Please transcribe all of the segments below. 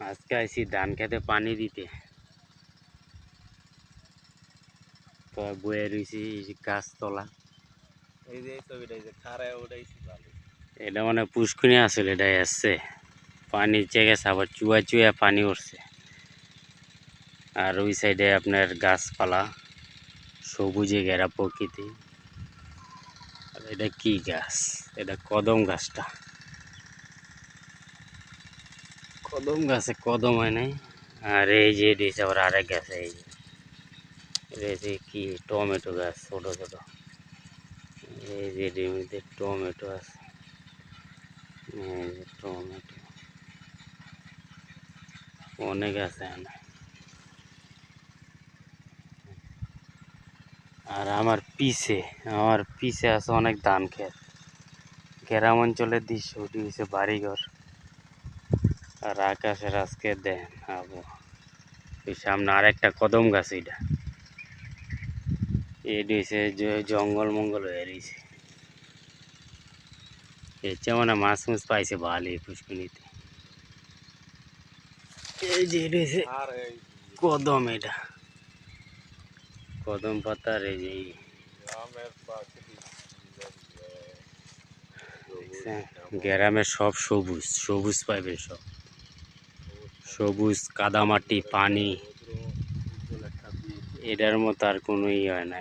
আজকে আইসি ধান খেতে পানি দিতে। তো বয়ে রয়েছি গাছতলা। এই যে ছবিটা যে খারায় উঠাইছি এটা মানে পুষ্কুনি আসলে এটা এসছে। পানি চেয়ে আবার চুয়া চুয়া পানি উঠছে। আর ওই সাইডে আপনার গাছপালা সবুজে ঘেরা প্রকৃতি। আর এটা কি গাছ? এটা কদম গাছটা। কদম গাছে কদম হয় নাই। আর এই যে হচ্ছে আবার আরেক গাছ এই যে এটা কি টমেটো গাছ, ছোট ছোট। এই যে এটার মধ্যে টমেটো আছে। এই যে টমেটো। অনেক আছে এখানে। আর আমার পিছে আমার পিছে আছে অনেক ধান ক্ষেত। গ্রাম অঞ্চলের দৃশ্য, ওটি হচ্ছে বাড়িঘর। আর আকাশের আজকে দেন আবহাওয়া ওই সামনে আরেকটা কদম গাছ এটা। এটি জঙ্গল মঙ্গল হয়ে রয়েছে। এর চেয়ে মানে মাছ মুছ পাইছে ভালোই পুষ্কনিতে এই যে এটা কদম এটা। কদম পাতার এই যে। এই আমের প্রাকৃতিক দেখছেন? গ্রামে সব সবুজ সবুজ পাইবে সব। সবুজ কাদামাটি পানি। এটার মতো আর কোনো ই হয় না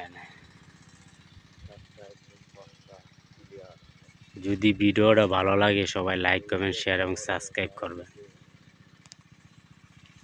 যদি ভিডিওটা ভালো লাগে, সবাই লাইক কমেন্ট শেয়ার এবং সাবস্ক্রাইব করবেন।